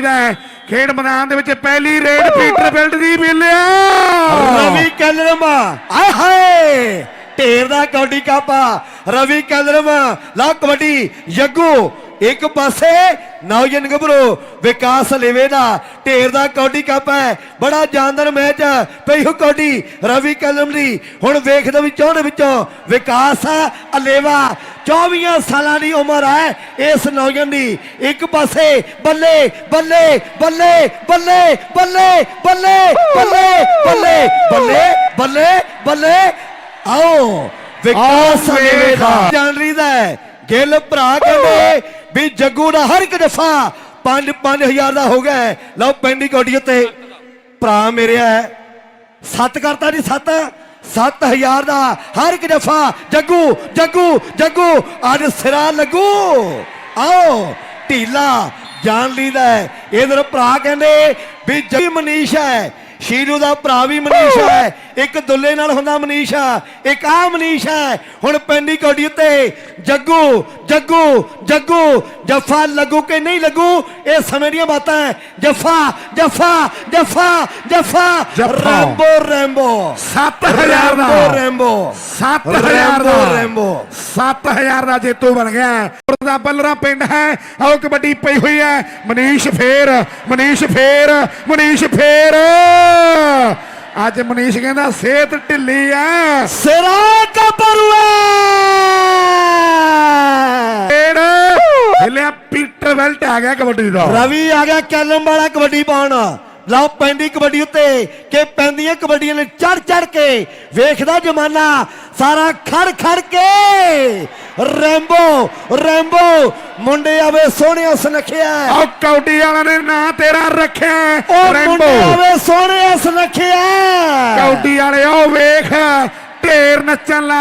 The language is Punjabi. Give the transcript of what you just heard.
ਦਾ ਹੈ। ਖੇਡ ਮੈਦਾਨ ਦੇ ਵਿੱਚ ਪਹਿਲੀ ਰੇਡ ਪੀਟਰਫੀਲਡ ਦੀ ਮਿਲਿਆ। ਰਵੀ ਕਲਰਮ। ਆਏ ਹਾਏ। ਢੇਰ ਦਾ ਕਬੱਡੀ ਕਾਪਾ ਰਵੀ ਕਲਰਮ ਲਾ ਕਬੱਡੀ ਜੱਗੂ ਇੱਕ ਪਾਸੇ ਨੌਜਨ ਗੱਭਰੂ ਵਿਕਾਸ ਲੇਵੇ ਦਾ ਢੇਰ ਦਾ ਕਬੱਡੀ ਕਾਪਾ ਹੈ ਬੜਾ ਜਾਨਦਾਰ ਮੈਚ ਹੈ ਪਈ ਹੋ ਕਬੱਡੀ ਰਵੀ ਕਲਰਮ ਦੀ ਹੁਣ ਵੇਖਦੇ ਵਿੱਚੋਂ ਦੇ ਵਿੱਚੋਂ ਵਿਕਾਸ ਅਲੇਵਾ 24 ਸਾਲਾਂ ਦੀ ਉਮਰ ਹੈ ਇਸ ਨੌਜਵਾਨ ਦੀ ਇੱਕ ਪਾਸੇ ਬੱਲੇ ਬੱਲੇ ਬੱਲੇ ਬੱਲੇ ਬੱਲੇ ਬੱਲੇ ਬੱਲੇ ਬੱਲੇ ਬੱਲੇ ਬੱਲੇ ਬੱਲੇ ਆਓ ਵਿਕਾਸ ਆਓ ਲੇਵੇ ਵੇਖ। ਦਾ ਜਾਨਰੀ ਦਾ ਹੈ। ਗਿੱਲ ਭਰਾ ਕਹਿੰਦੇ ਵੀ ਜੱਗੂ ਦਾ ਹਰ ਇੱਕ ਦਫਾ 5 5000 ਦਾ ਹੋ ਗਿਆ ਲਓ ਪੈਂਦੀ ਕੋਡੀ ਉੱਤੇ ਭਰਾ ਮੇਰੇ ਹੈ। ਸੱਤ ਕਰਤਾ ਜੀ, ਸੱਤ। 7000 ਦਾ ਹਰ ਇੱਕ ਦਫਾ ਜੱਗੂ ਜੱਗੂ ਜੱਗੂ, ਅੱਜ ਸਿਰਾ ਲੱਗੂ। ਆਓ, ਢੀਲਾ ਜਾਣ ਲੀਦਾ ਹੈ। ਇਧਰ ਭਰਾ ਕਹਿੰਦੇ ਵੀ ਜੱਗੀ ਮਨੀਸ਼ ਹੈ। ਸ਼ੀਰੂ ਦਾ ਭਰਾ ਵੀ ਮਨੀਸ਼ ਹੈ। ਇੱਕ ਦੁੱਲੇ ਨਾਲ ਹੁੰਦਾ ਮਨੀਸ਼ ਇੱਕ ਆ ਮਨੀਸ਼ ਹੈ। ਹੁਣ ਪੈਂਦੀ ਕੋਡੀ ਉੱਤੇ ਜੱਗੂ ਜੱਗੂ ਜੱਗੂ ਜੱਫਾ ਲੱਗੂ ਕਿ ਨਹੀਂ ਲੱਗੂ? ਇਹ ਸਮੇਂ ਦੀਆਂ ਬਾਤਾਂ ਹੈ। ਜੱਫਾ ਜੱਫਾ ਜੱਫਾ ਜੱਫਾ। Rambo Rambo. 7000 ਦਾ। Rambo Rambo. 7000 ਦਾ। ਰੈਂਬੋ। 7000 ਦਾ ਜੇਤੂ ਬਣ ਗਿਆ। ਦਾ ਬੱਲਰਾ ਪਿੰਡ ਹੈ ਆਓ ਕਬੱਡੀ ਪਈ ਹੋਈ ਹੈ। ਮਨੀਸ਼ ਫੇਰ ਮਨੀਸ਼ ਫੇਰ ਮਨੀਸ਼ ਫੇਰ। ਅੱਜ ਮਨੀਸ਼ ਕਹਿੰਦਾ ਸਿਹਤ ਢਿੱਲੀ ਐ ਸਿਰਾ ਕਪਰੂਆ ਹਿਲਿਆ ਪੀਟਰ ਵੈਲਟ ਆ ਗਿਆ ਕਬੱਡੀ ਦਾ। ਰਵੀ ਆ ਗਿਆ ਕੈਲਮ ਵਾਲਾ ਕਬੱਡੀ ਪਾਉਣ ਲਓ ਪੈਂਦੀ ਕਬੱਡੀ ਉੱਤੇ ਕਿ ਪੈਂਦੀਆਂ ਕਬੱਡੀਆਂ ਨੇ ਚੜ ਚੜ ਕੇ। ਵੇਖਦਾ ਜਮਾਨਾ ਸਾਰਾ ਖੜ ਖੜ ਕੇ ਰੈਂਬੋ ਰੈਂਬੋ ਮੁੰਡੇ ਆਵੇ ਸੋਹਣਿਆ ਸੁਨੱਖਿਆ ਆਓ ਕੌਡੀ ਵਾਲਾ ਨੇ ਨਾਂ ਤੇਰਾ ਰੱਖਿਆ ਉਹ ਰੈਂਬੋ। ਮੁੰਡੇ ਆਵੇ ਸੋਹਣਿਆ ਸੁਨੱਖਿਆ ਕੌਡੀ ਵਾਲੇ ਉਹ ਵੇਖ ਢੇਰ ਨੱਚਣ ਲਾ